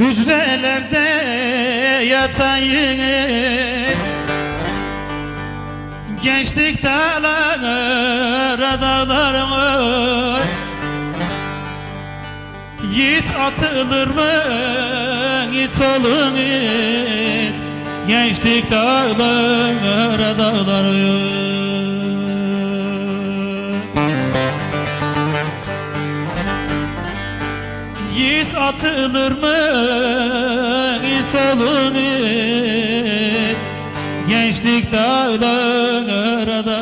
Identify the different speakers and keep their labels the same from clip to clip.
Speaker 1: Hücrelerde yatayım. Gençlik dağlara dağlarım Yiğit atılır mı? İt olun. Gençlik dağlara dağlarım atılır mı? İt olun Gençlik dağlara dağlara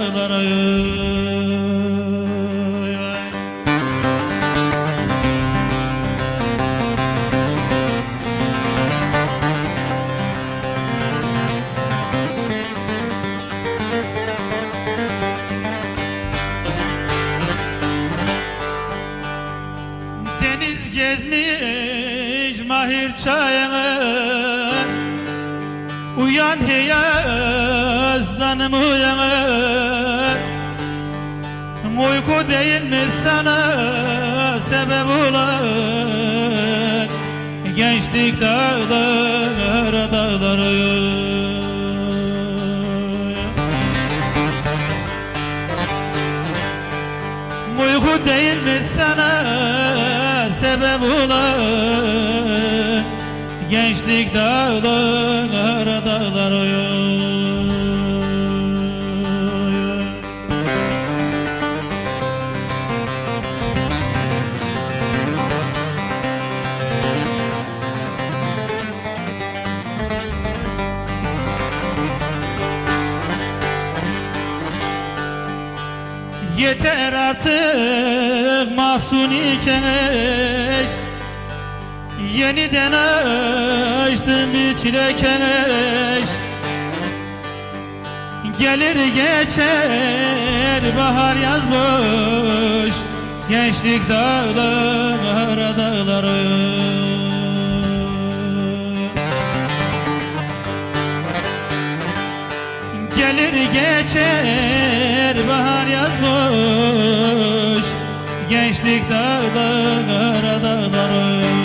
Speaker 1: çayını Uyan hey yazdanım uyan Uyku değil mi sana sebep olan Gençlik dağlara dağlara Uyku değil mi sana sebep olan Gençlik dağlara dağlara Yeter artık mahsuni keş Yeniden açtım bir çilekeş. Gelir geçer bahar yaz boş Gençlik dağlara dağlara Gelir geçer bahar yaz boş Gençlik dağlara dağlara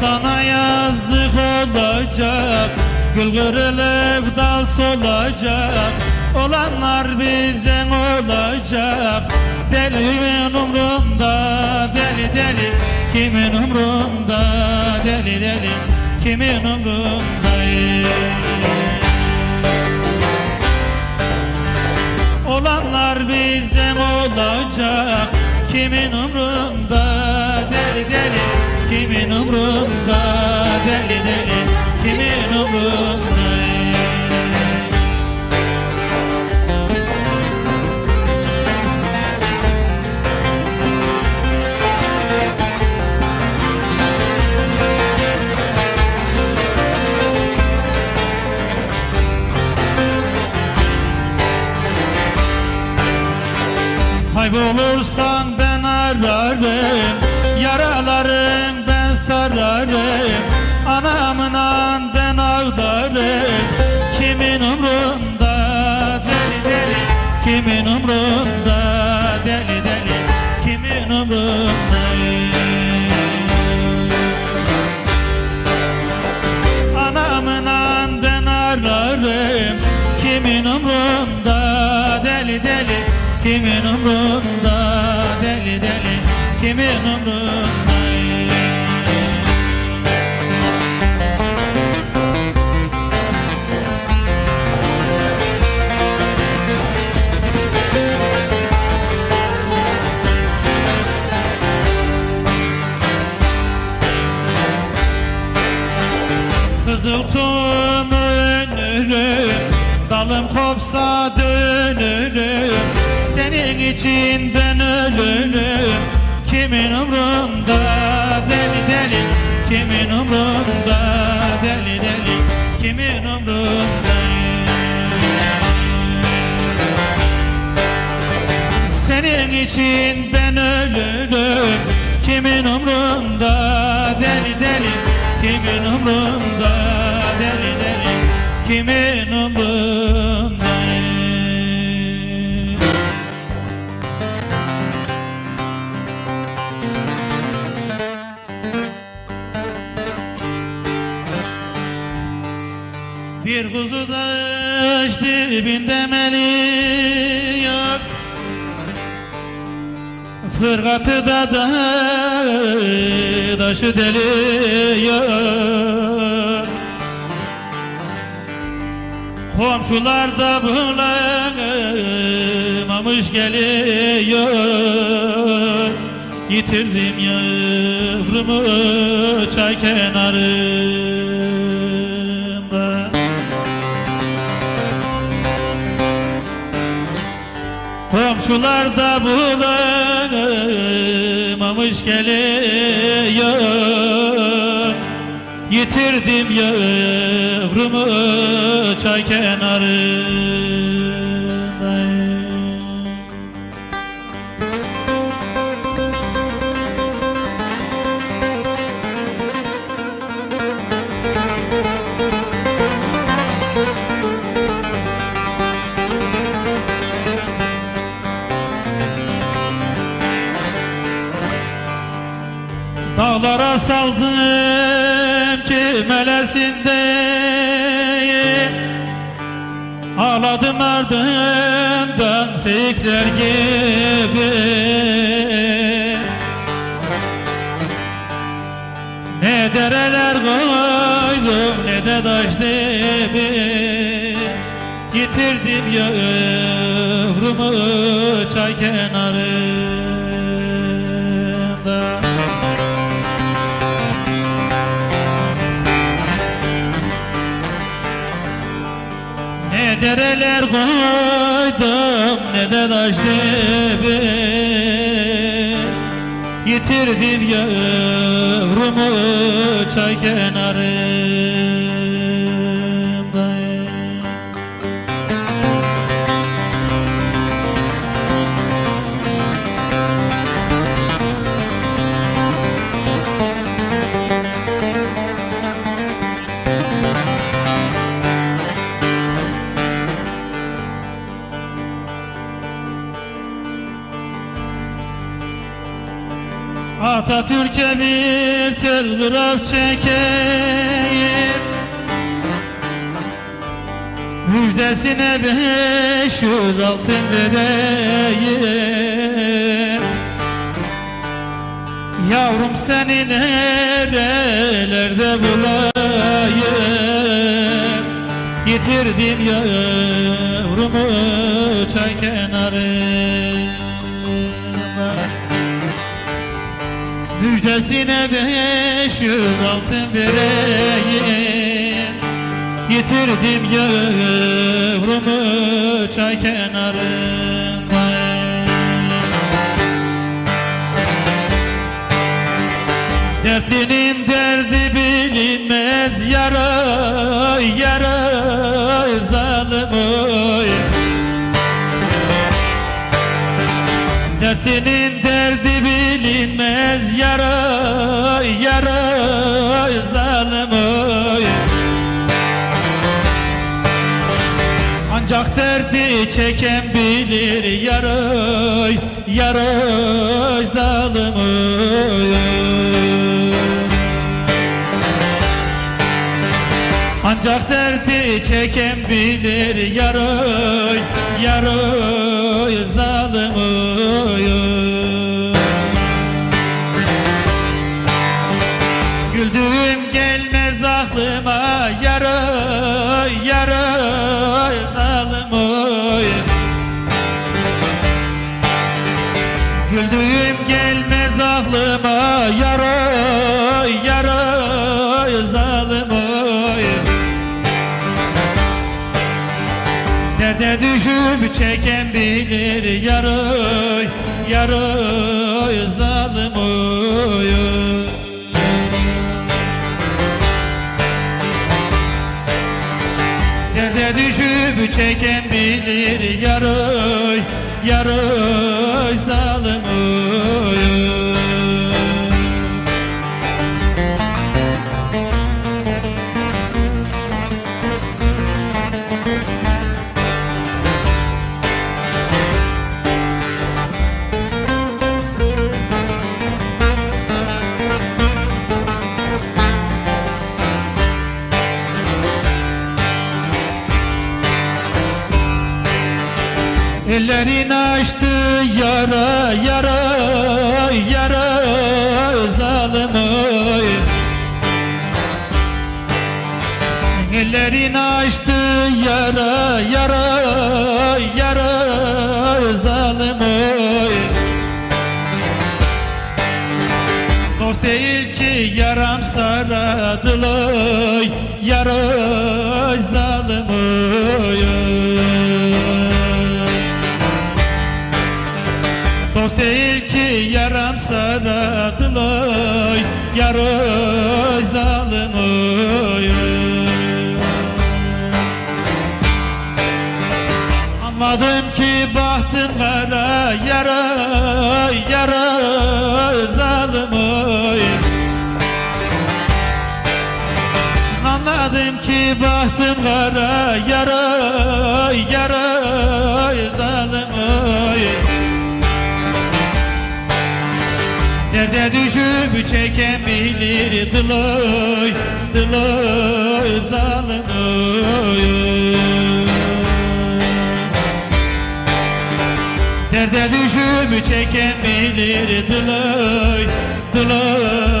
Speaker 1: sana yazdık olacak Gül kırılıp dal solacak. Olanlar bizden olacak? Delimin umrunda Deli deli. Kimin umrunda Deli deli. Kimin umrunda Olanlar bizden olacak? Kimin umrunda Kimin umrunda Deli deli Kimin umrunda Kaybolursan Kimin umrunda Senin için ben ölürüm. Kimin umrunda? Deli deli. Kimin umrunda? Deli deli. Kimin umrunda? Senin için ben ölürüm. Kimin umrunda? Deli deli. Kimin umrunda? Deli deli. Kimin umrunda Bir kuzu taş dibinde meli yok. Fırgatı da da taşı deliyor Komşular da bulamamış geliyor. Yitirdim yavrumu çay kenarında Komşular da bulamamış geliyor. Yitirdim yavrumu çay kenarında saldım ki melesindeyim Ağladım ardından seyikler gibi. Ne dereler koydum ne de taş dibi Yitirdim yavrumu çay kenarında Dereler koydum ne de taş dibi Yitirdim yavrumu çay kenarında Atatürk'e bir telgraf çekeyim. Müjdesine beş yüz altın vereyim. Yavrum seni nerelerde bulayım? Yitirdim yavrumu çay kenarında Müjdesine beş yüz altın vereyim. Yitirdim yavrumu çay kenarında. Dertlinin derdi bilinmez yara yara zalim oy. Dertlinin bilinmez yara yara zalim Ancak derdi çeken bilir yaray yaray zalim Ancak derdi çeken bilir yaray yaray zalim yaray yaray zalim oy Derde düşüp çeken değil ki yaram saradıloy yara zalim oy. Dost değil ki yaram saradıloy yara zalim oy. Anladım ki bahtım kara yara yara bahtım kara yara yara zalim oy Derde düşüp çeken bilir dıloy dıloy zalim oy Derde düşüp çeken bilir dıloy dıloy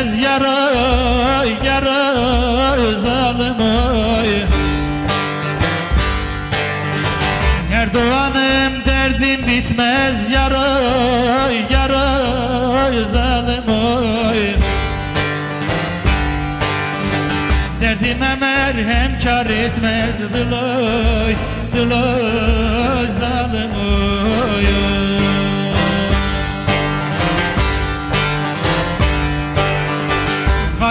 Speaker 1: bitmez yara yara zalim oy. Her doğanım derdim bitmez yara yara zalim oy. Derdime merhem kar etmez dıloy dıloy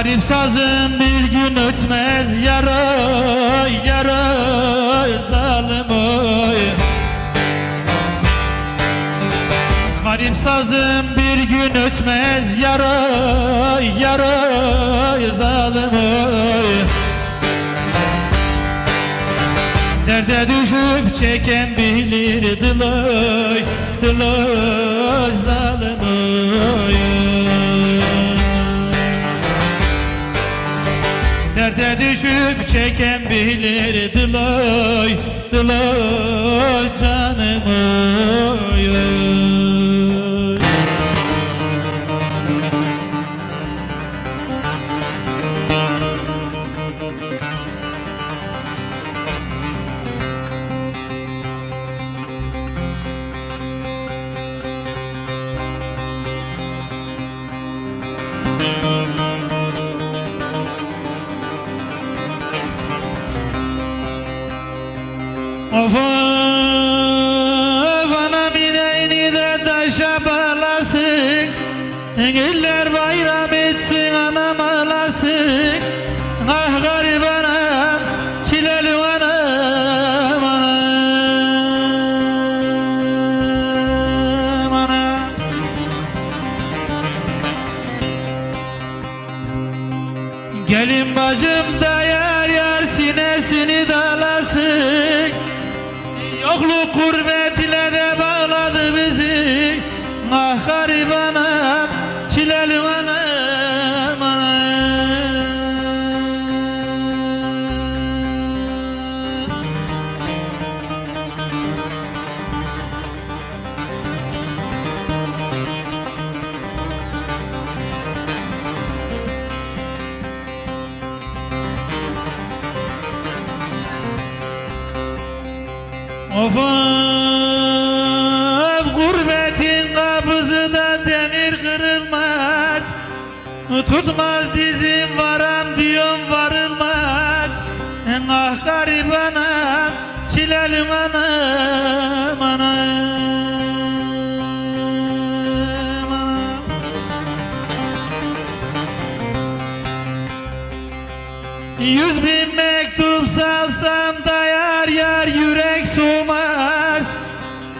Speaker 1: Garip sazım bir gün ötmez yara yara zalim oy. Garip sazım bir gün ötmez yara yara zalim oy. Derde düşüp çeken bilir dıloy dıloy zalim oy Derde düşüp çeken bilir dıloy dıloy canım oy. ninge Of gurbetin kapısı da demir kırılmaz Tutmaz dizim varam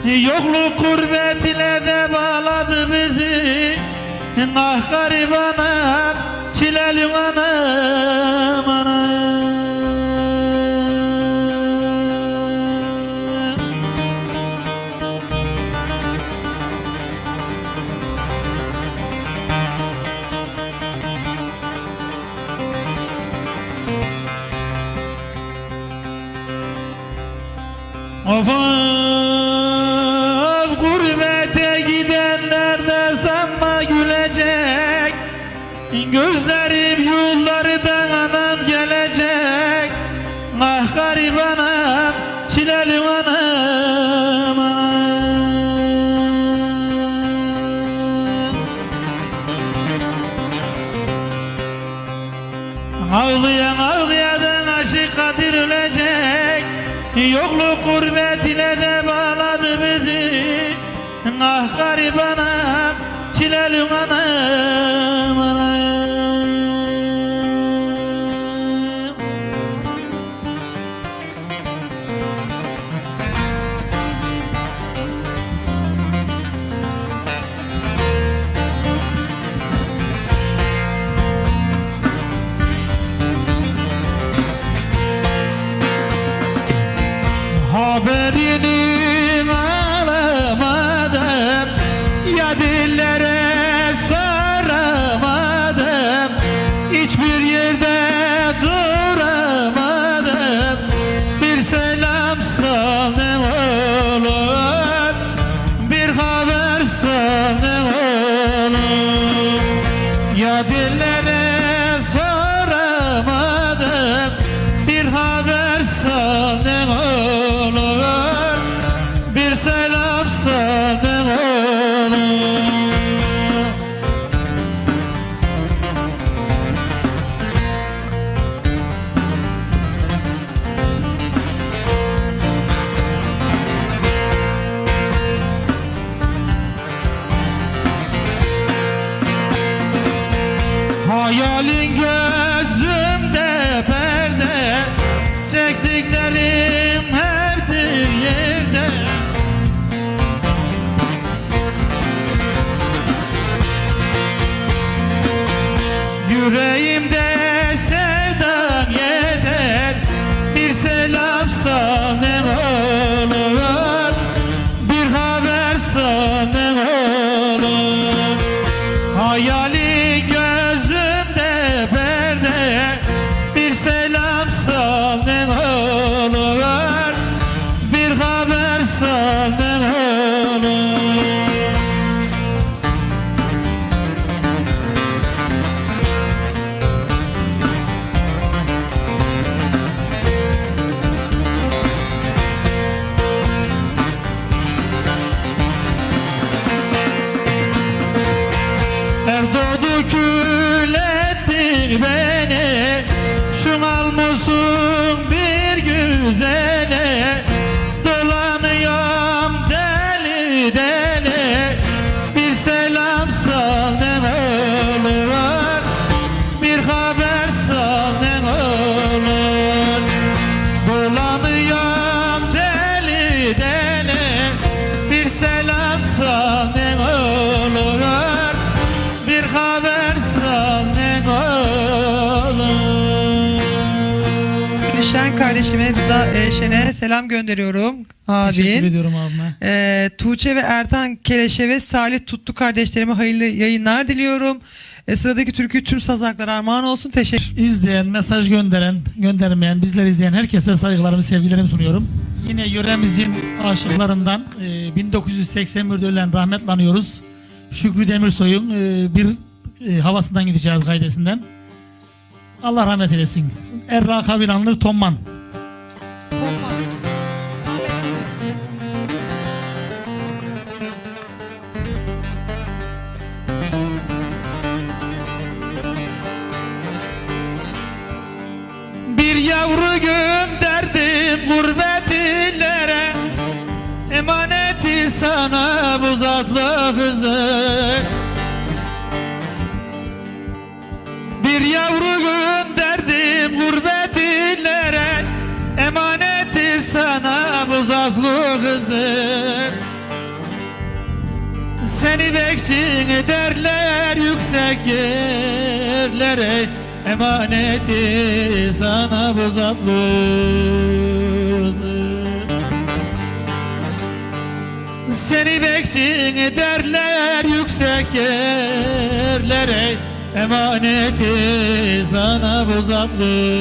Speaker 1: Yokluk gurbet ile de bağladı bizi. Ah garip anam çileli anam love that
Speaker 2: I kardeşime Rıza e, Şen'e selam gönderiyorum.
Speaker 1: Teşekkür
Speaker 2: Abin.
Speaker 1: ediyorum abime.
Speaker 2: E, Tuğçe ve Ertan Keleşe ve Salih Tuttu kardeşlerime hayırlı yayınlar diliyorum. E, sıradaki türkü tüm sazaklar armağan olsun. Teşekkür
Speaker 1: İzleyen, mesaj gönderen, göndermeyen, bizleri izleyen herkese saygılarımı, sevgilerimi sunuyorum. Yine yöremizin aşıklarından e, 1981'de ölen rahmetli anıyoruz. Şükrü Demirsoy'un e, bir e, havasından gideceğiz gaydesinden. Allah rahmet eylesin. Erra Kabilanlı Tomman. Sana bu zatlı kızı. Bir yavru gönderdim gurbet illere Emaneti sana bu zatlı kızı. Seni bekçin ederler yüksek yerlere Emaneti sana bu zatlı Seni bekçin ederler yüksek yerlere Emaneti sana bu zatlı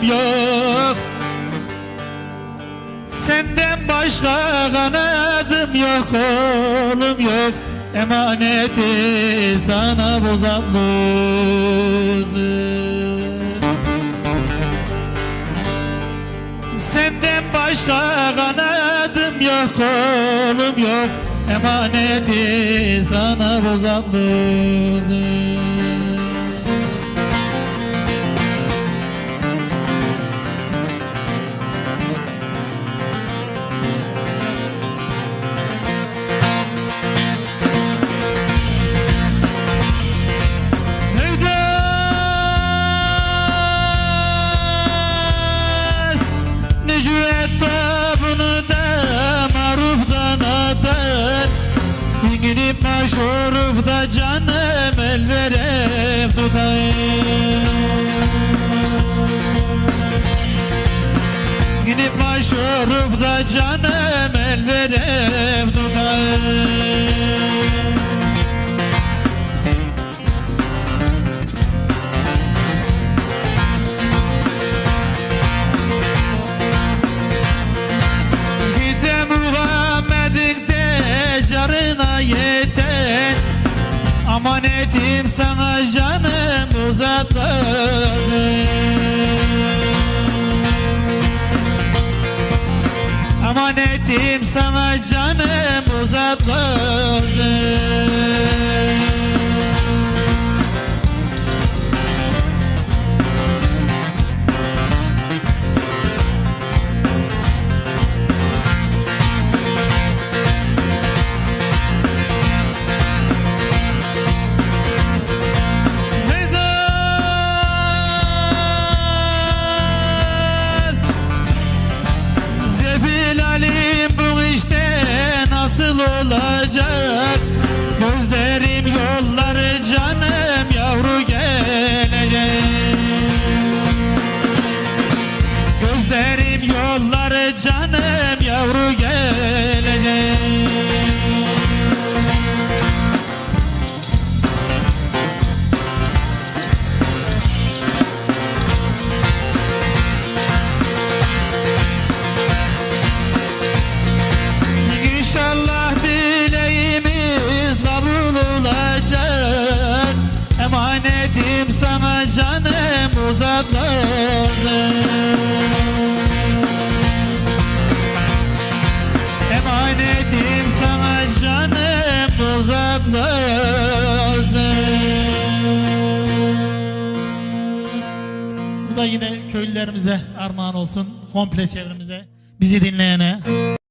Speaker 1: ölüm yok. Senden başka kanadım yok oğlum yok. Emaneti sana bozan Senden başka kanadım yok oğlum yok. Emaneti sana bozan Maşhuruf da canım el verip tutar Gidip maşhuruf da canım el verip tutar Amanetim sana canım uzatmasın Amanetim sana canım uzatmasın komple çevremize bizi dinleyene